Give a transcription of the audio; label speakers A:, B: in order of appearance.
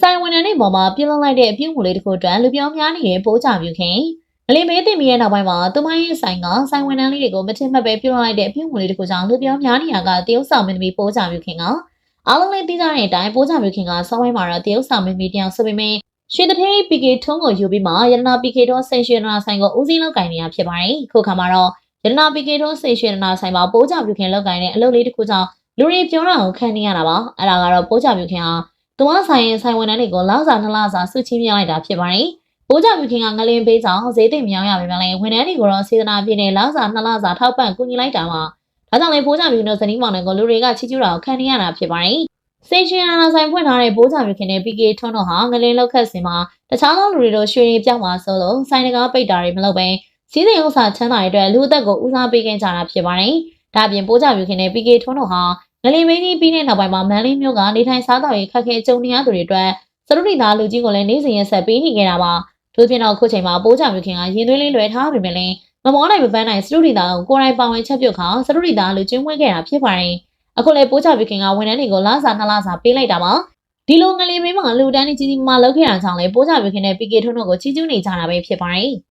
A: ဆိုင်ဝန်ထမ်းတွေပေါ်မှာပြုလုပ်လိုက်တဲ့အပြုအမူလေးတစ်ခုအတွက်လူပြောများနေတဲ့ပိုးကြပြုခင်ငလင်မေးတင်ပြီးရဲ့နောက်ပိုင်းမှာသူမရဲ့ဆိုင်ကဆိုင်ဝန်ထမ်းလေးတွေကိုမထင်မှတ်ပဲပြုလုပ်လိုက်တဲ့အပြုအမူလေးတစ်ခုကြောင့်လူပြောများနေရကတရုတ်ဆောင်မင်းသမီးပိုးကြပြုခင်ကအားလုံးလေးသိကြတဲ့အတိုင်းပိုးကြပြုခင်ကစောင်းဝိုင်းမှာတော့တရုတ်ဆောင်မင်းသမီးတယောက်ဆိုပေမဲ့ရွှေတထေး PK ထုံးကိုယူပြီးမှရတနာ PK ထုံးစိန်ရွှေနာဆိုင်ကိုဦးစီးလောက်ကင်နေတာဖြစ်ပါတယ်ခုခါမှာတော့ရတနာ PK ထုံးစိန်ရွှေနာဆိုင်မှာပိုးကြပြုခင်လောက်ကင်တဲ့အလုပ်လေးတစ်ခုကြောင့်လူတွေပြောတာကိုခံနေရတာပါအဲ့ဒါကတော့ပိုးကြပြုခင်ဟာ သူမဆိုင်ရင်ဆိုင်ဝန်ထမ်းတွေကိုလောက်စာနှစ်လစာစုချင်းပြလိုက်တာဖြစ်ပါတယ်။ပိုးကြမြခင်ကငလင်ပေးကြောင်ဈေးသိမ့်မြောင်းရပါမယ်လေဝန်ထမ်းတွေကိုတော့စေတနာပြည့်နဲ့လောက်စာနှစ်လစာထောက်ပံ့ကူညီလိုက်တာပါ။ဒါကြောင့်လေပိုးကြမြခင်တို့ဇနီးမောင်နှံကိုလူတွေကချီးကျူးတာကိုခံနေရတာဖြစ်ပါတယ်။စေရှင်နာဆိုင်ဖွင့်ထားတဲ့ပိုးကြမြခင်နဲ့ PK ထွန်းတို့ဟာငလင်လောက်ခတ်စင်မှာတခြားသောလူတွေတို့ရွှေရင်ပြောင်းသွားဆိုလို့ဆိုင်တကားပိတ်တာတွေမလုပ်ဘဲစီးစိမ်ဥစ္စာချမ်းသာတဲ့အတွက်လူအသက်ကိုဦးစားပေးခင်ကြတာဖြစ်ပါတယ်။ဒါအပြင်ပိုးကြမြခင်နဲ့ PK ထွန်းတို့ဟာ ငလီမင်းကြီးပြီးတဲ့နောက်ပိုင်းမှာမန်လေးမျိုးကနေထိုင်စားတော့ရေးခက်ခဲကြုံနေရသူတွေအတွက်စရုပ်ရိသားလူကြီးကိုလည်းနေစဉ်ရက်ဆက်ပေးနေခဲ့တာပါ။ထို့ပြင်တော့ခုချိန်မှာပိုးချမြခင်ကရင်သွေးလေးလွယ်ထားပေမဲ့လည်းမမောနိုင်မပန်းနိုင်စရုပ်ရိသားကိုကိုယ်တိုင်ပါဝင်ချက်ပြုတ်ခါစရုပ်ရိသားလူကျွင်းဝဲခဲ့တာဖြစ်ပါတယ်။အခုလည်းပိုးချမြခင်ကဝန်ထမ်းတွေကိုလစာနှစ်လစာပေးလိုက်တာပါ။ဒီလိုငလီမင်းမှာလူတန်းကြီးကြီးမားမားလုပ်ခဲ့တာကြောင့်လည်းပိုးချမြခင်နဲ့ PK ထုံးတို့ကိုချီးကျူးနေကြတာပဲဖြစ်ပါတယ်။